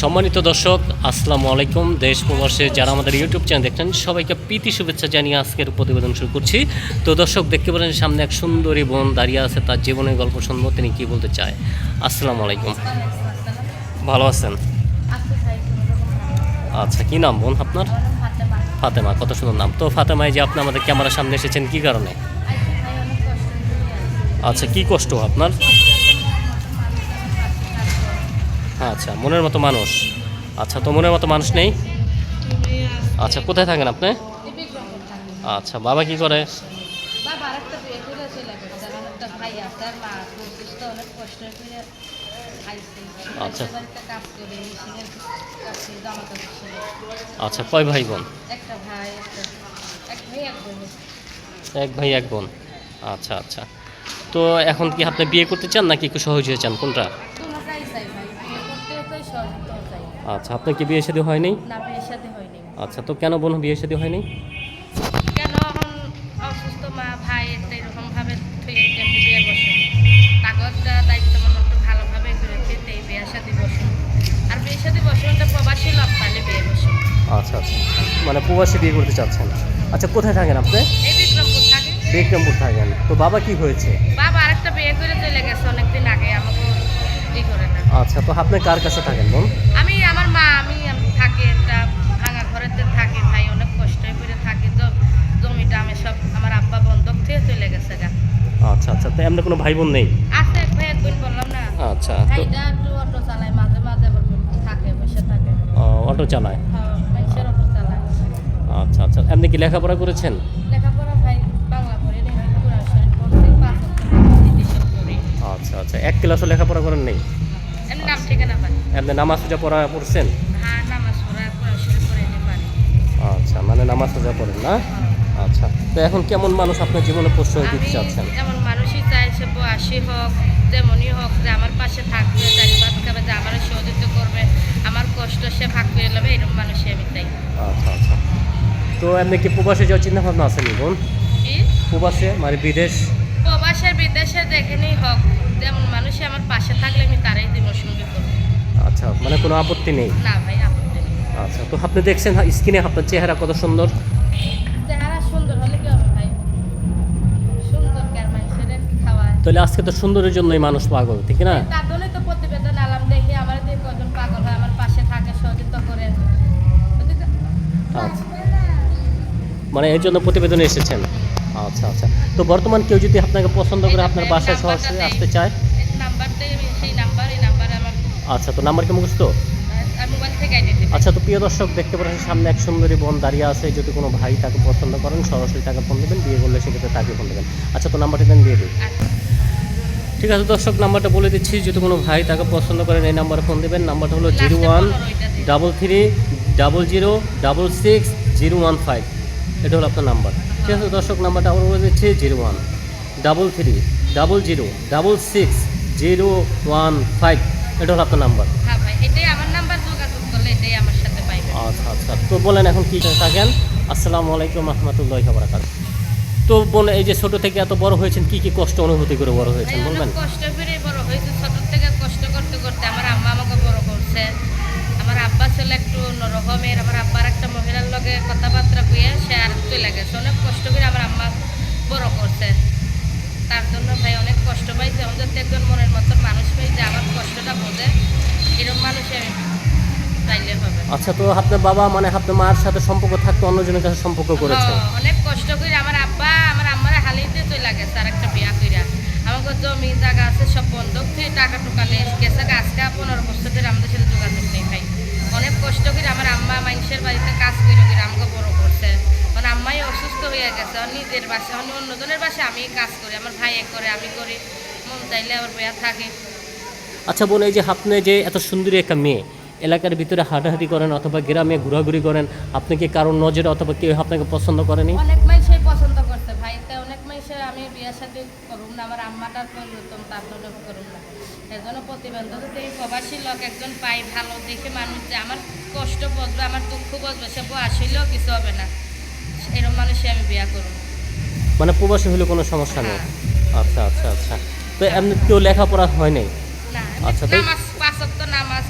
সম্মানিত দর্শক, আসসালামু আলাইকুম। দেশ প্রবাসে যারা আমাদের ইউটিউব চ্যানেল দেখছেন, সবাইকে প্রীতি শুভেচ্ছা জানিয়ে আজকের প্রতিবেদন শুরু করছি। তো দর্শক, দেখতে পারেন সামনে এক সুন্দরী বোন দাঁড়িয়ে আছে, তার জীবনের গল্প শুনব, তিনি কী বলতে চায়? আসসালামু আলাইকুম। ভালো আছেন? আচ্ছা কি নাম বোন আপনার? ফাতেমা, কত সুন্দর নাম। তো ফাতেমায় যে আপনি আমাদের ক্যামেরার সামনে এসেছেন, কি কারণে? আচ্ছা কি কষ্ট আপনার? আচ্ছা মনের মতো মানুষ। আচ্ছা তো মনের মতো মানুষ নেই? আচ্ছা কোথায় থাকেন আপনি? আচ্ছা বাবা কি করে? আচ্ছা। আচ্ছা কয় ভাই বোন? একটা ভাই একটা এক ভাই এক বোন। এক ভাই এক বোন। আচ্ছা আচ্ছা। তো এখন কি আপনি বিয়ে করতে চান নাকি একটু সহজ হয়ে চান কোনটা? আচ্ছা আপনার কি বিয়ে শাদী হয়নি? না সাথে হয়নি। আচ্ছা তো কেন বোন বিয়ে শাদী হয়নি? কেন এখন অসুস্থ মা ভাই এরকম ভাবে থুয়ে কেমনি বিয়ে কাগজটা দায়িত্ব মনে একটু ভালোভাবে করে বসুন আর বসুন তো প্রবাসী লোক পালে বিয়ে বসুন আচ্ছা আচ্ছা মানে প্রবাসী বিয়ে করতে চাচ্ছেন আচ্ছা কোথায় থাকেন আপনি? বিক্রমপুর থাকে। বিক্রমপুর থাকেন। তো বাবা কি হয়েছে? বাবা আচ্ছা তো আপনি কার কাছে থাকেন বোন আমি আমার মা আমি থাকি একটা ভাঙা ঘরেতে থাকি ভাই অনেক কষ্ট করে থাকি তো জমিটা আমি সব আমার আব্বা বন্ধক থেকে চলে গেছে গা। আচ্ছা আচ্ছা তো এমনি কোনো ভাই বোন নেই? আছে এক ভাই এক বোন বললাম না। আচ্ছা ভাইটা একটু অটো চালায় মাঝে মাঝে থাকে বসে থাকে। অটো চালায়? হ্যাঁ, মানুষের অটো চালায়। আচ্ছা আচ্ছা এমনি কি লেখাপড়া করেছেন? আচ্ছা আচ্ছা এক ক্লাসও লেখাপড়া করেন নেই এমনি নাম ঠিকানা পাই নামাজ পূজা পড়া পড়ছেন? হ্যাঁ আচ্ছা মানে নামাজ পূজা পড়েন না? আচ্ছা তো এখন কেমন মানুষ আপনার জীবনে প্রশ্রয় দিতে চাচ্ছেন? এমন মানুষই চাই সে বয়সী হোক যেমনই হোক যে আমার পাশে থাকবে চারি ভাত খাবে যে আমার সহযোগিতা করবে আমার কষ্ট সে ভাগ করে নেবে এরকম মানুষই আমি চাই। আচ্ছা আচ্ছা। তো এমনি কি প্রবাসে যাওয়ার চিন্তা ভাবনা আছে বোন? প্রবাসে মানে বিদেশ? আচ্ছা মানে কোনো আপত্তি নেই? না ভাই আপত্তি নেই। আচ্ছা তো আপনি দেখছেন স্ক্রিনে আপনার চেহারা কত সুন্দর? চেহারা সুন্দর হলে কি হবে ভাই? সুন্দর কার মানুষের খাওয়ায় তাহলে আজকে তো সুন্দরের জন্যই মানুষ পাগল ঠিক না? তার জন্যই তো প্রতিবেদন আলাম দেখি আমার যে কজন পাগল হয় আমার পাশে থাকে সহযোগিতা করে। আচ্ছা। মানে এর জন্য প্রতিবেদন এসেছেন? আচ্ছা আচ্ছা। তো বর্তমান কেউ যদি আপনাকে পছন্দ করে আপনার বাসায় সরাসরি আসতে চায় আচ্ছা তো নাম্বার কি মুখস্থ? আচ্ছা তো প্রিয় দর্শক দেখতে পাচ্ছেন সামনে এক সুন্দরী বোন দাঁড়িয়ে আছে। যদি কোনো ভাই তাকে পছন্দ করেন সরাসরি তাকে ফোন দেবেন বিয়ে করলে সেক্ষেত্রে তাকে ফোন দেবেন। আচ্ছা তো নাম্বারটি দেন দিয়ে দিই। আচ্ছা। ঠিক আছে দর্শক নাম্বারটা বলে দিচ্ছি যদি কোনো ভাই তাকে পছন্দ করেন এই নাম্বারে ফোন দেবেন। নাম্বারটা হলো zero one double three double zero double six zero one five. এটা হলো আপনার নাম্বার। ঠিক আছে দর্শক নাম্বারটা আবার বলে দিচ্ছি zero one double three double zero double six zero one five. এটা হলো আপনার নাম্বার? হ্যাঁ ভাই এটাই আমার নাম্বার যোগাযোগ করলে এটাই আমার সাথে পাইবে আচ্ছা আচ্ছা। তো বলেন এখন কী থাকেন? আসসালামু আলাইকুম রহমতুল্লাহ বারাকাত তো বলে এই যে ছোট থেকে এত বড় হয়েছেন কি কি কষ্ট অনুভূতি করে বড় হয়েছেন বলবেন? কষ্ট করে বড় হয়েছে। ছোট থেকে কষ্ট করতে করতে আমার আম্মা আমাকে বড় করছে। আমার আব্বা ছিল একটু নরকমের আমার আব্বার একটা মহিলার লগে কথাবার্তা কইয়ে সে আর চলে গেছে। অনেক কষ্ট করে আমার আম্মা বড় করছে। তার জন্য ভাই অনেক কষ্ট পাইছে। আমি যাতে একজন মনের মতন মানুষ পাই যে আমার কষ্টটা বোঝে এরকম মানুষ আমি চাইলে হবে। আচ্ছা তো আপনার বাবা মানে আপনার মার সাথে সম্পর্ক থাকতো অন্যজনের কাছে সম্পর্ক করেছে? হ্যাঁ, অনেক কষ্ট করে আমার আব্বা আমার আম্মার হালিতে চলে লাগে তার একটা বিয়া কইরা। আমাকে জমি জায়গা আছে সব বন্ধক থেকে টাকা টুকা নিয়ে গেছে আজকে পনেরো বছর ধরে আমাদের সাথে যোগাযোগ নেই ভাই। অনেক কষ্ট করে আমার আম্মা মানুষের বাড়িতে কাজ করে করে আমাকে বড় হয়ে গেছে আর নিজের বাসে অন্য অন্যজনের বাসে আমি কাজ করি আমার ভাই এক করে আমি করি মন চাইলে আবার বয়া থাকে। আচ্ছা বোন এই যে আপনি যে এত সুন্দরী একটা মেয়ে এলাকার ভিতরে হাঁটাহাঁটি করেন অথবা গ্রামে ঘোরাঘুরি করেন আপনি কি কারোর নজরে অথবা কেউ আপনাকে পছন্দ করেনি? অনেক মানুষই পছন্দ করছে ভাই তা অনেক মানুষের আমি বিয়ের সাথে করুম না আমার আম্মাটার পরিবর্তন তার জন্য করুম না। এর জন্য প্রতিবন্ধক যদি এই প্রবাসী লোক একজন পাই ভালো দেখে মানুষ যে আমার কষ্ট বুঝবে আমার দুঃখ বুঝবে সে আসলেও কিছু হবে না। এরকম মানুষই আমি বিয়া করুম মানে প্রবাসী হলে কোনো সমস্যা নেই? হ্যাঁ। আচ্ছা আচ্ছা আচ্ছা। তো এমনি কেউ লেখাপড়া হয় নাই? আচ্ছা, তাই- নামাজ পাঁচ ওয়াক্ত নামাজ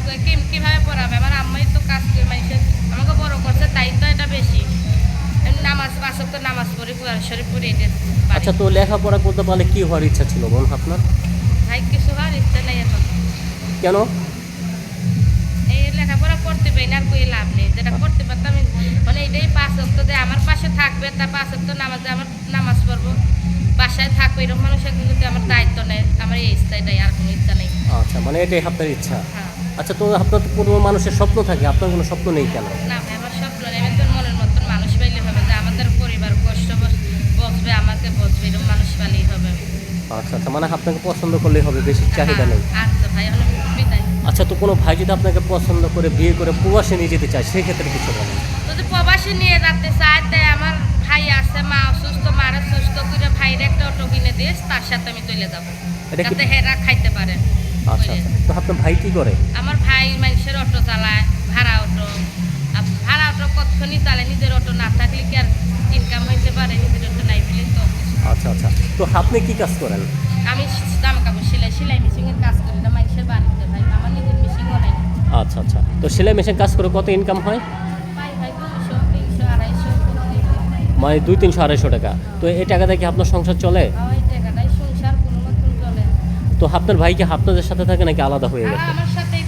কীভাবে পড়াবে? আমার আম্মাই তো কাজ করে মানুষের আমাকে বড় করছে তাই তো এটা বেশি। নামাজ পাঁচক তো নামাজ পড়ি কোরআন শরীফ পড়ি এটা আচ্ছা তো লেখাপড়া করতে পারলে কি হওয়ার ইচ্ছা ছিল বোন আপনার? ভাই কিছু হওয়ার ইচ্ছা নেই এখন। কেন? এই লেখাপড়া করতে পারি না আর কই লাভ নেই। যেটা করতে পারতাম মানে এটাই পাঁচ অক্ট দিয়ে। আমার পাশে থাকবে তা পাঁচ অক্ট নামাজে আমার নামাজ পড়ব। বাসায় থাকবে এরকম মানুষের কিন্তু আমার দায়িত্ব নেই আমার এই ইচ্ছা এটাই আর কোনো ইচ্ছা নেই। আচ্ছা মানে এটাই আপনার ইচ্ছা? হ্যাঁ। আচ্ছা তো আপনার তো কোনো মানুষের স্বপ্ন থাকে আপনার কোনো স্বপ্ন নেই কেন? না আমার স্বপ্ন নেই আমি তো মনের মতন মানুষ পাইলে হবে যে আমাদের পরিবার কষ্ট বসবে আমাকে বসবে এরকম মানুষ পাইলেই হবে। আচ্ছা আচ্ছা মানে আপনাকে পছন্দ করলেই হবে বেশি চাহিদা নেই? হ্যাঁ, আচ্ছা ভাই আমি বিদায় আচ্ছা তো কোনো ভাই যদি আপনাকে পছন্দ করে বিয়ে করে প্রবাসে নিয়ে যেতে চায় সেক্ষেত্রে কিছু বলেন। যদি প্রবাসী নিয়ে যেতে চায় ভাই আছে মা অসুস্থ মারা সুস্থ করে ভাইয়ের একটা অটো কিনে দিয়ে তার সাথে আমি চলে যাব। যাতে হেরা খাইতে পারে। আচ্ছা আচ্ছা। তো আপনার ভাই কি করে? আমার ভাই মানুষের অটো চালায় ভাড়া অটো। ভাড়া অটো কতক্ষণই চালায় নিজের অটো না থাকলে কি আর ইনকাম হইতে পারে? নিজের অটো নাই বলে তো। আচ্ছা আচ্ছা। তো আপনি কি কাজ করেন? আমি জামা কাপড় সেলাই সেলাই মেশিনের কাজ করি না মানুষের বাড়িতে ভাই আমার নিজের মেশিনও নাই। আচ্ছা আচ্ছা। তো সেলাই মেশিন কাজ করে কত ইনকাম হয়? মানে দুই তিনশো আড়াইশো টাকা। তো এই টাকা কি আপনার সংসার চলে? মতন চলে। তো আপনার ভাই কি আপনাদের সাথে থাকে নাকি আলাদা হয়ে গেছে? আচ্ছা। সাথে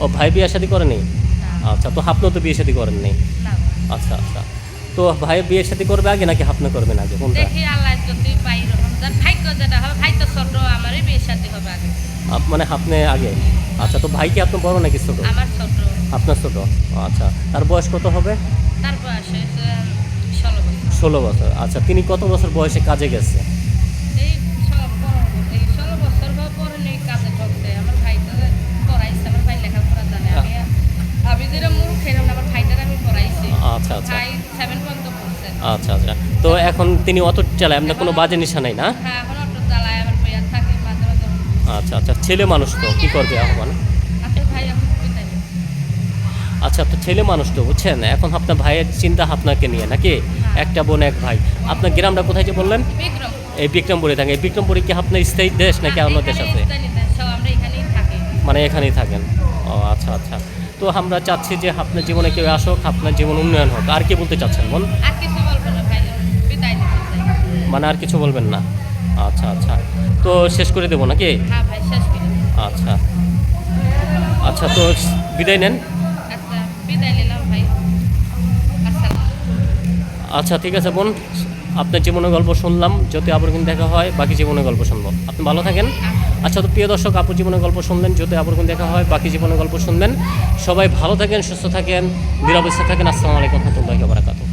ও ভাই বিয়ে শাদি করেনি? আচ্ছা তো আপনিও তো বিয়ে শাদি করেননি? না। আচ্ছা আচ্ছা। তো ভাই বিয়ে শাদি করবে আগে নাকি আপনি করবেন আগে? কোনটা? দেখি আল্লাহ যদি পাই রকম যার ভাগ্য হবে ভাই তো ছোট আমারই বিয়ে শাদী হবে আগে। আপ- মানে আপনি আগে? আচ্ছা তো ভাই কি আপনার বড় নাকি ছোট? আমার ছোট। আপনার ছোট। আচ্ছা তার বয়স কত হবে? তার বয়স ষোলো বছর। ষোলো বছর। আচ্ছা তিনি কত বছর বয়সে কাজে গেছে? আচ্ছা আচ্ছা। আচ্ছা আচ্ছা। তো এখন তিনি অত চালায় আপনার কোনো বাজে নিশা নাই না? হ্যাঁ আচ্ছা আচ্ছা। ছেলে মানুষ তো কী করবে আহ্বান? আচ্ছা তো ছেলে মানুষ তো বুঝছেন? এখন আপনার ভাইয়ের চিন্তা আপনাকে নিয়ে নাকি? একটা বোন এক ভাই। আপনার গ্রামটা কোথায় যে বললেন? এই বিক্রমপুরে থাকে। এই বিক্রমপুরে কি আপনার স্থায়ী দেশ নাকি হ্যাঁ, অন্য দেশ আছে? মানে এখানেই থাকেন? ও আচ্ছা আচ্ছা। তো আমরা চাচ্ছি যে আপনার জীবনে কেউ আসুক আপনার জীবন উন্নয়ন হোক। আর কি বলতে চাচ্ছেন বল? মানে আর কিছু বলবেন না? আচ্ছা আচ্ছা। তো শেষ করে দেবো নাকি? হ্যাঁ। আচ্ছা। আচ্ছা তো বিদায় নেন। আচ্ছা ঠিক আছে বোন। আপনার জীবনের গল্প শুনলাম। যদি আবার কিন্তু দেখা হয়, বাকি জীবনের গল্প শুনব। আপনি ভালো থাকেন। আচ্ছা তো প্রিয় দর্শক আপুর জীবনের গল্প শুনলেন যদি আবার কিন্তু দেখা হয়, বাকি জীবনের গল্প শুনবেন। সবাই ভালো থাকেন, সুস্থ থাকেন, নিরাপদ থাকেন। আসসালামু আলাইকুম রহমতুল্লাহ ওয়া বারাকাতুহু।